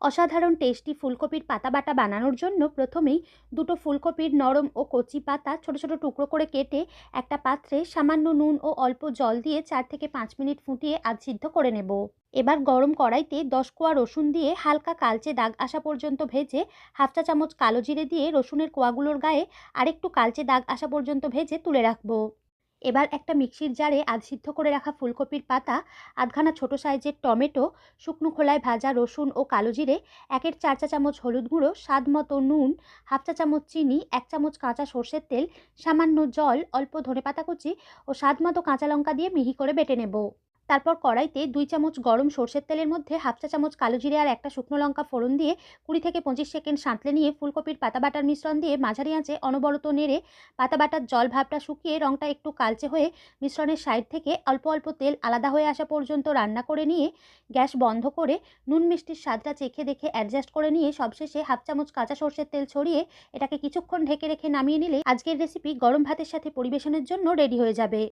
অসাধারণ টেস্টি ফুলকপির পাতা বাটা বানানোর জন্য প্রথমেই দুটো ফুলকপির নরম ও কচি পাতা ছোট ছোট টুকরো করে কেটে একটা পাত্রে সামান্য নুন ও অল্প জল দিয়ে চার থেকে পাঁচ মিনিট ফুটিয়ে আধ সিদ্ধ করে নেব। এবার গরম কড়াইতে দশ কোয়া রসুন দিয়ে হালকা কালচে দাগ আসা পর্যন্ত ভেজে হাফ চা চামচ কালো জিরে দিয়ে রসুনের কোয়াগুলোর গায়ে আরেকটু কালচে দাগ আসা পর্যন্ত ভেজে তুলে রাখব। এবার একটা মিক্সির জারে আধ সিদ্ধ করে রাখা ফুলকপির পাতা, আধখানা ছোট সাইজের টমেটো, শুকনো খোলায় ভাজা রসুন ও কালো জিরে, একের চার চা চামচ হলুদ গুঁড়ো, স্বাদ মতো নুন, হাফ চা চামচ চিনি, এক চামচ কাঁচা সর্ষের তেল, সামান্য জল, অল্প ধনে পাতা কুচি ও স্বাদ মতো কাঁচা লঙ্কা দিয়ে মিহি করে বেটে নেব। তারপর কড়াইতে দুই চামচ গরম সর্ষের তেলের মধ্যে হাফ চা চামচ কালো জিরে আর একটা শুকনো লঙ্কা ফোড়ন দিয়ে কুড়ি থেকে পঁচিশ সেকেন্ড সাঁতলে নিয়ে ফুলকপির পাতা বাটার মিশ্রণ দিয়ে মাঝারি আঁচে অনবরত নেড়ে পাতা বাটার জল ভাবটা শুকিয়ে রঙটা একটু কালচে হয়ে মিশ্রণের সাইড থেকে অল্প অল্প তেল আলাদা হয়ে আসা পর্যন্ত রান্না করে নিয়ে গ্যাস বন্ধ করে নুন মিষ্টির স্বাদটা চেখে দেখে অ্যাডজাস্ট করে নিয়ে সবশেষে হাফ চামচ কাঁচা সর্ষের তেল ছড়িয়ে এটাকে কিছুক্ষণ ঢেকে রেখে নামিয়ে নিলে আজকের রেসিপি গরম ভাতের সাথে পরিবেশনের জন্য রেডি হয়ে যাবে।